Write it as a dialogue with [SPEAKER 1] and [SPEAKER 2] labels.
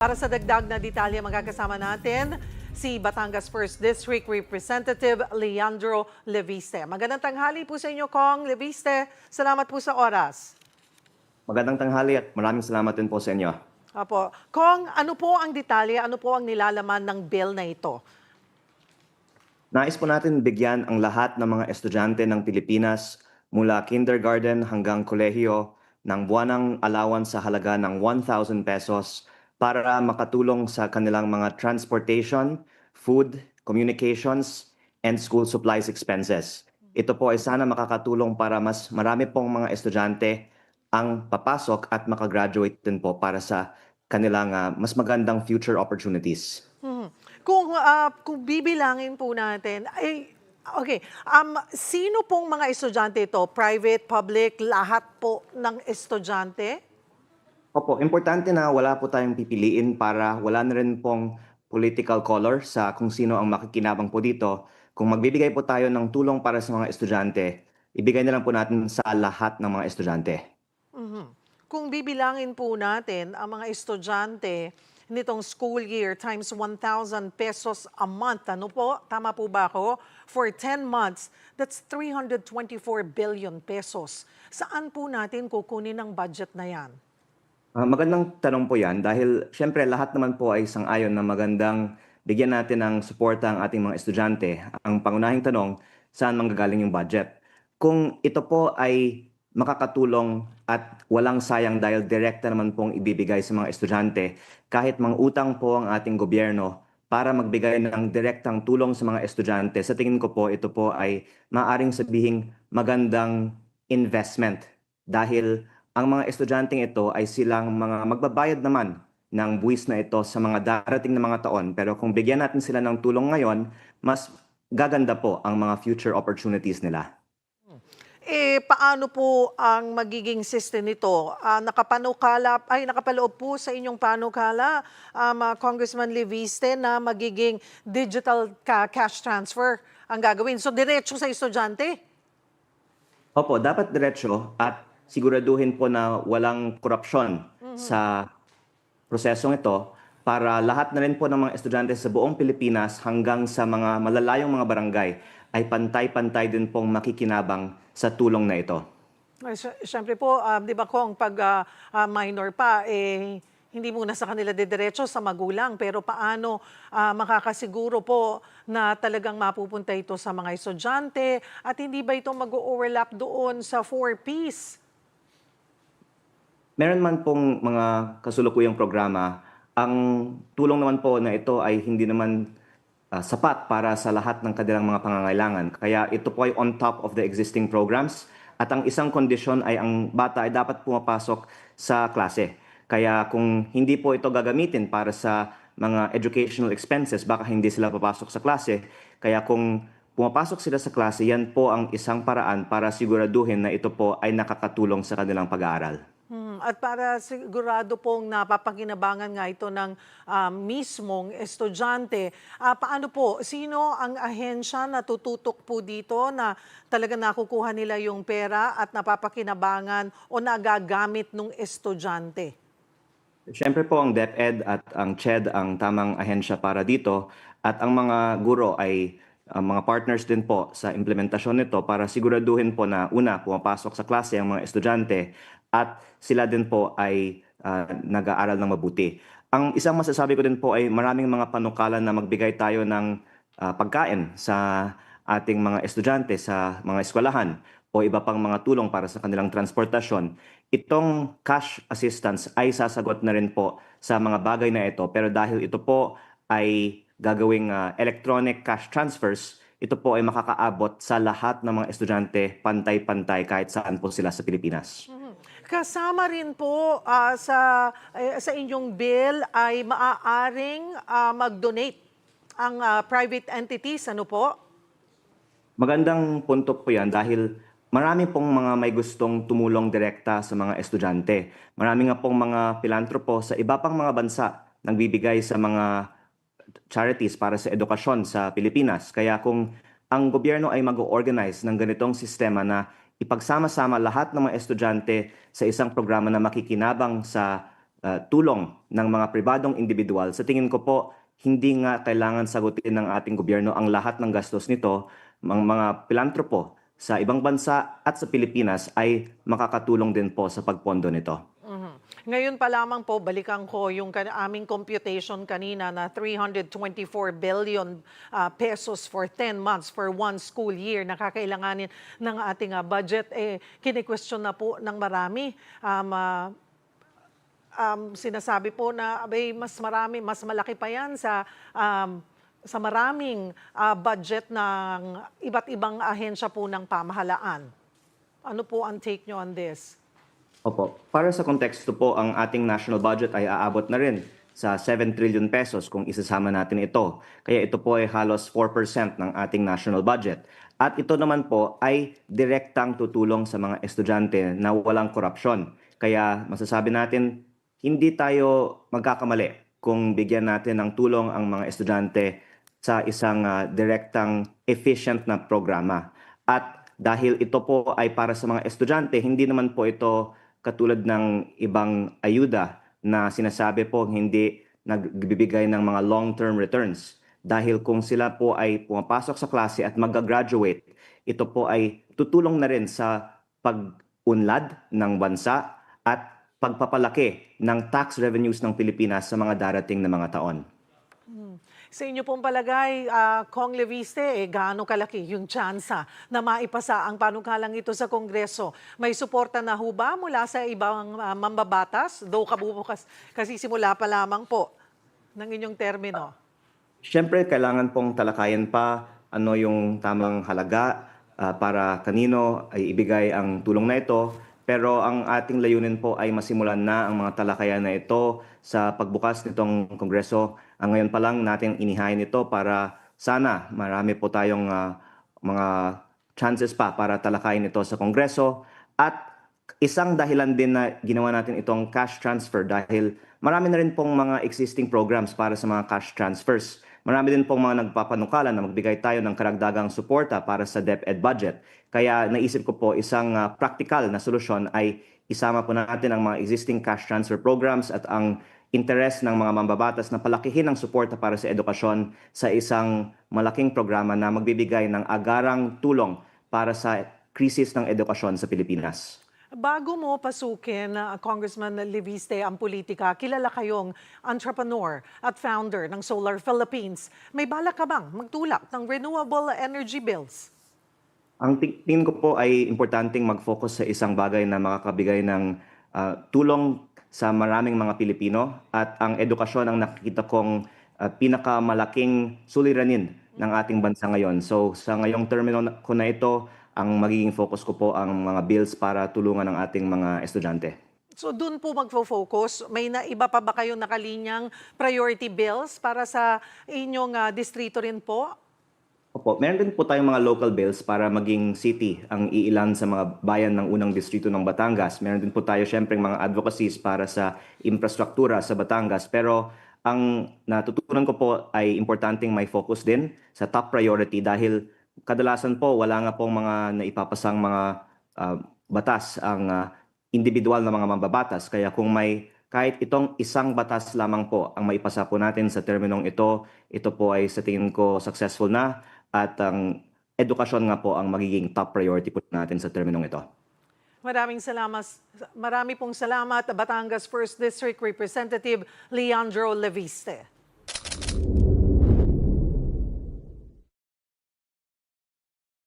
[SPEAKER 1] Para sa dagdag na detalye, magkakasama natin si Batangas 1st District Representative Leandro Leviste. Magandang tanghali po sa inyo, Kong Leviste. Salamat po sa oras.
[SPEAKER 2] Magandang tanghali at maraming salamat din po sa inyo.
[SPEAKER 1] Apo. Kong, ano po ang detalye, ano po ang nilalaman ng bill na ito?
[SPEAKER 2] Nais po natin bigyan ang lahat ng mga estudyante ng Pilipinas mula kindergarten hanggang kolehiyo ng buwanang allowance sa halaga ng 1,000 pesos para makatulong sa kanilang mga transportation, food, communications, and school supplies expenses. Ito po ay sana makakatulong para mas marami pong mga estudyante ang papasok at makagraduate din po para sa kanilang ah, mas magandang future opportunities.
[SPEAKER 1] Hmm. Kung, ah, kung bibilangin po natin, ay, okay, um, sino pong mga estudyante ito? Private, public, lahat po ng estudyante?
[SPEAKER 2] Opo, importante na wala po tayong pipiliin para wala na rin pong political color sa kung sino ang makikinabang po dito. Kung magbibigay po tayo ng tulong para sa mga estudyante, ibigay na lang po natin sa lahat ng mga estudyante.
[SPEAKER 1] Mhm. Kung bibilangin po natin ang mga estudyante nitong school year times 1,000 pesos a month, ano po? Tama po ba ako? For 10 months, that's 324 billion pesos. Saan po natin kukunin ang budget na yan?
[SPEAKER 2] Ah, magandang tanong po yan dahil syempre lahat naman po ay sang-ayon na magandang bigyan natin ng suporta ang ating mga estudyante. Ang pangunahing tanong, saan manggagaling yung budget? Kung ito po ay makakatulong at walang sayang dahil direkta naman pong ibibigay sa mga estudyante, kahit mga utang po ang ating gobyerno para magbigay ng direktang tulong sa mga estudyante, sa tingin ko po ito po ay maaring sabihing magandang investment dahil ang mga estudyanteng ito ay silang mga magbabayad naman ng buwis na ito sa mga darating na mga taon. Pero kung bigyan natin sila ng tulong ngayon, mas gaganda po ang mga future opportunities nila.
[SPEAKER 1] Eh, paano po ang magiging system nito? Ah, nakapanukala, ay nakapaloob po sa inyong panukala, um, ah, Congressman Leviste, na magiging digital ca- cash transfer ang gagawin. So, diretso sa estudyante?
[SPEAKER 2] Opo, dapat diretso at siguraduhin po na walang korupsyon sa prosesong ito para lahat na rin po ng mga estudyante sa buong Pilipinas hanggang sa mga malalayong mga barangay ay pantay-pantay din pong makikinabang sa tulong na ito.
[SPEAKER 1] Siyempre po, ah, di ba kung pag ah, ah, minor pa, eh, hindi muna sa kanila didiretso sa magulang. Pero paano ah, makakasiguro po na talagang mapupunta ito sa mga estudyante at hindi ba ito mag-overlap doon sa 4Ps?
[SPEAKER 2] Meron man pong mga kasulukuyang programa, ang tulong naman po na ito ay hindi naman ah, sapat para sa lahat ng kanilang mga pangangailangan. Kaya ito po ay on top of the existing programs at ang isang kondisyon ay ang bata ay dapat pumapasok sa klase. Kaya kung hindi po ito gagamitin para sa mga educational expenses, baka hindi sila papasok sa klase. Kaya kung pumapasok sila sa klase, yan po ang isang paraan para siguraduhin na ito po ay nakakatulong sa kanilang pag-aaral.
[SPEAKER 1] At para sigurado pong napapakinabangan nga ito ng ah, mismong estudyante, ah, paano po, sino ang ahensya na tututok po dito na talaga nakukuha nila yung pera at napapakinabangan o nagagamit ng estudyante?
[SPEAKER 2] Siyempre po ang DepEd at ang CHED ang tamang ahensya para dito at ang mga guro ay ang mga partners din po sa implementasyon nito para siguraduhin po na una pumapasok sa klase ang mga estudyante at sila din po ay ah, nag-aaral ng mabuti. Ang isang masasabi ko din po ay maraming mga panukala na magbigay tayo ng ah, pagkain sa ating mga estudyante sa mga eskwelahan o iba pang mga tulong para sa kanilang transportasyon. Itong cash assistance ay sasagot na rin po sa mga bagay na ito pero dahil ito po ay gagawing ah, electronic cash transfers, ito po ay makakaabot sa lahat ng mga estudyante pantay-pantay kahit saan po sila sa Pilipinas.
[SPEAKER 1] Kasama rin po ah, sa, eh, sa inyong bill ay maaaring ah, mag-donate ang ah, private entities, ano po?
[SPEAKER 2] Magandang punto po yan dahil marami pong mga may gustong tumulong direkta sa mga estudyante. Marami nga pong mga pilantropo sa iba pang mga bansa nagbibigay sa mga charities para sa edukasyon sa Pilipinas. Kaya kung ang gobyerno ay mag-organize ng ganitong sistema na ipagsama-sama lahat ng mga estudyante sa isang programa na makikinabang sa ah, tulong ng mga pribadong individual, sa tingin ko po, hindi nga kailangan sagutin ng ating gobyerno ang lahat ng gastos nito. Mga, mga pilantropo sa ibang bansa at sa Pilipinas ay makakatulong din po sa pagpondo nito.
[SPEAKER 1] Ngayon pa lamang po, balikan ko yung aming computation kanina na 324 billion ah, pesos for 10 months for one school year na kakailanganin ng ating ah, budget. Eh, kine-question na po ng marami. Um, ah, um, sinasabi po na abay, mas marami, mas malaki pa yan sa um, sa maraming ah, budget ng iba't ibang ahensya po ng pamahalaan. Ano po ang take nyo on this?
[SPEAKER 2] Opo. Para sa konteksto po, ang ating national budget ay aabot na rin sa 7 trillion pesos kung isasama natin ito. Kaya ito po ay halos 4% ng ating national budget. At ito naman po ay direktang tutulong sa mga estudyante na walang korupsyon. Kaya masasabi natin, hindi tayo magkakamali kung bigyan natin ng tulong ang mga estudyante sa isang ah, direktang efficient na programa. At dahil ito po ay para sa mga estudyante, hindi naman po ito katulad ng ibang ayuda na sinasabi po hindi nagbibigay ng mga long-term returns. Dahil kung sila po ay pumapasok sa klase at mag-graduate, ito po ay tutulong na rin sa pag-unlad ng bansa at pagpapalaki ng tax revenues ng Pilipinas sa mga darating na mga taon.
[SPEAKER 1] Sa inyo pong palagay, ah, Kong Leviste, eh, gaano kalaki yung tsansa na maipasa ang panukalang ito sa Kongreso? May suporta na ho mula sa ibang ah, mambabatas? Though kabubukas, kasi simula pa lamang po ng inyong termino.
[SPEAKER 2] Siyempre, kailangan pong talakayan pa ano yung tamang halaga ah, para kanino ay ibigay ang tulong na ito. Pero ang ating layunin po ay masimulan na ang mga talakayan na ito sa pagbukas nitong Kongreso. Ang ngayon pa lang natin inihain ito para sana marami po tayong ah, mga chances pa para talakayin ito sa Kongreso. At isang dahilan din na ginawa natin itong cash transfer dahil marami na rin pong mga existing programs para sa mga cash transfers. Marami din pong mga nagpapanukala na magbigay tayo ng karagdagang suporta para sa DepEd budget. Kaya naisip ko po isang ah, practical na solusyon ay isama po natin ang mga existing cash transfer programs at ang interes ng mga mambabatas na palakihin ang suporta para sa edukasyon sa isang malaking programa na magbibigay ng agarang tulong para sa krisis ng edukasyon sa Pilipinas.
[SPEAKER 1] Bago mo pasukin, ah, Congressman Leviste, ang politika, kilala kayong entrepreneur at founder ng Solar Philippines. May balak ka bang magtulak ng renewable energy bills?
[SPEAKER 2] Ang ti- tingin ko po ay importanteng mag-focus sa isang bagay na makakabigay ng ah, tulong sa maraming mga Pilipino at ang edukasyon ang nakikita kong ah, pinakamalaking suliranin ng ating bansa ngayon. So sa ngayong termino ko na ito, ang magiging focus ko po ang mga bills para tulungan ng ating mga estudyante.
[SPEAKER 1] So doon po magfo-focus. May na iba pa ba kayong nakalinyang priority bills para sa inyong ah, distrito rin po?
[SPEAKER 2] Opo, meron din po tayong mga local bills para maging city ang iilan sa mga bayan ng unang distrito ng Batangas. Meron din po tayo syempre mga advocacies para sa infrastruktura sa Batangas. Pero ang natutunan ko po ay importanteng may focus din sa top priority dahil kadalasan po wala nga pong mga naipapasang mga ah, batas ang ah, individual na mga mambabatas. Kaya kung may kahit itong isang batas lamang po ang maipasa po natin sa terminong ito, ito po ay sa tingin ko successful na at ang edukasyon nga po ang magiging top priority po natin sa terminong ito.
[SPEAKER 1] Maraming salamat. Marami pong salamat, Batangas 1st District Representative Leandro Leviste.